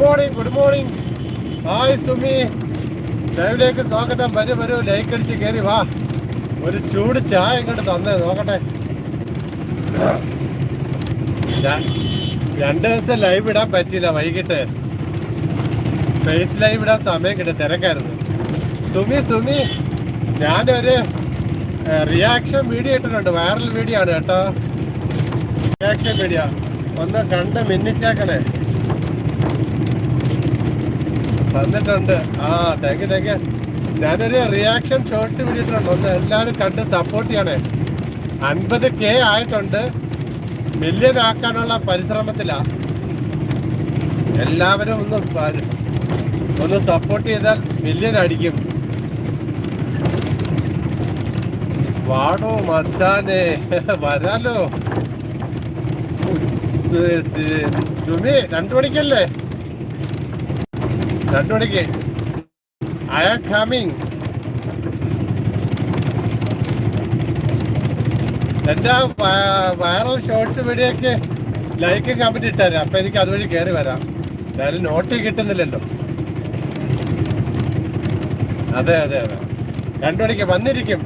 Morning good morning hi Sumi ലൈവിലേക്ക് സ്വാഗതം. വരൂ വരൂ. ലൈക്ക് അടിച്ച് കയറി വാ. ഒരു ചൂട് ചായ ഇങ്ങോട്ട് തന്നേ നോക്കട്ടെ. രണ്ട് ദിവസം ലൈവ് ഇടാൻ പറ്റിയില്ല വൈകിട്ട്. ഫേസ് ലൈവ് ഇടാൻ സമയം കിട്ടും തിരക്കായിരുന്നു. സുമി സുമി ഞാനൊരു റിയാക്ഷൻ വീഡിയോ ഇട്ടിട്ടുണ്ട്. വൈറൽ വീഡിയോ ആണ് കേട്ടോ. റിയാക്ഷൻ വീഡിയോ ഒന്ന് കണ്ട് മിന്നിച്ചേക്കണേ. വന്നിട്ടുണ്ട്. ആ താങ്ക് യു താങ്ക് യു ഞാനൊരു റിയാക്ഷൻ ഷോർട്സ് വിട്ടിട്ടുണ്ട് ഒന്ന് എല്ലാവരും കണ്ട് സപ്പോർട്ട് ചെയ്യണേ. അൻപത് കെ ആയിട്ടുണ്ട്. മില്യൻ ആക്കാനുള്ള പരിശ്രമത്തിലാണ് എല്ലാവരും ഒന്ന് ഒന്ന് സപ്പോർട്ട് ചെയ്താൽ മില്യൻ അടിക്കും. വാടോ മച്ചാനെ വരാലോ. സുമി രണ്ടു മണിക്കല്ലേ? രണ്ടു മണിക്ക്. ഐ ആം കമ്മിങ് എന്റെ വൈറൽ ഷോർട്സ് വീഡിയോക്ക് ലൈക്ക് കമന്റ് ഇട്ടുതരാം അപ്പം എനിക്ക് അതുവഴി കയറി വരാം. എന്തായാലും നോട്ട് കിട്ടുന്നില്ലല്ലോ. അതെ അതെ അതെ. രണ്ടു മണിക്ക് വന്നിരിക്കും.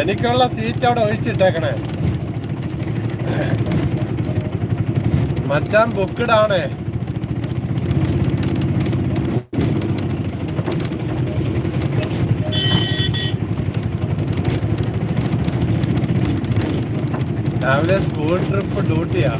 എനിക്കുള്ള സീറ്റ് അവിടെ ഒഴിച്ചിട്ടേക്കണേ. മച്ചാൻ ബുക്ക്ഡ് രാവിലെ school trip ഡ്യൂട്ടിയാ.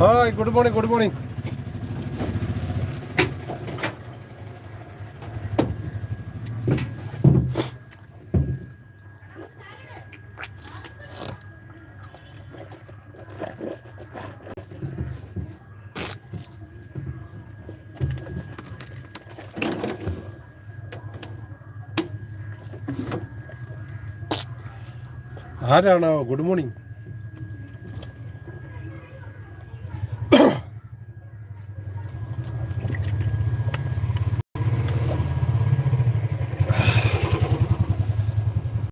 Hi good morning good morning ആരാണോ? Good morning.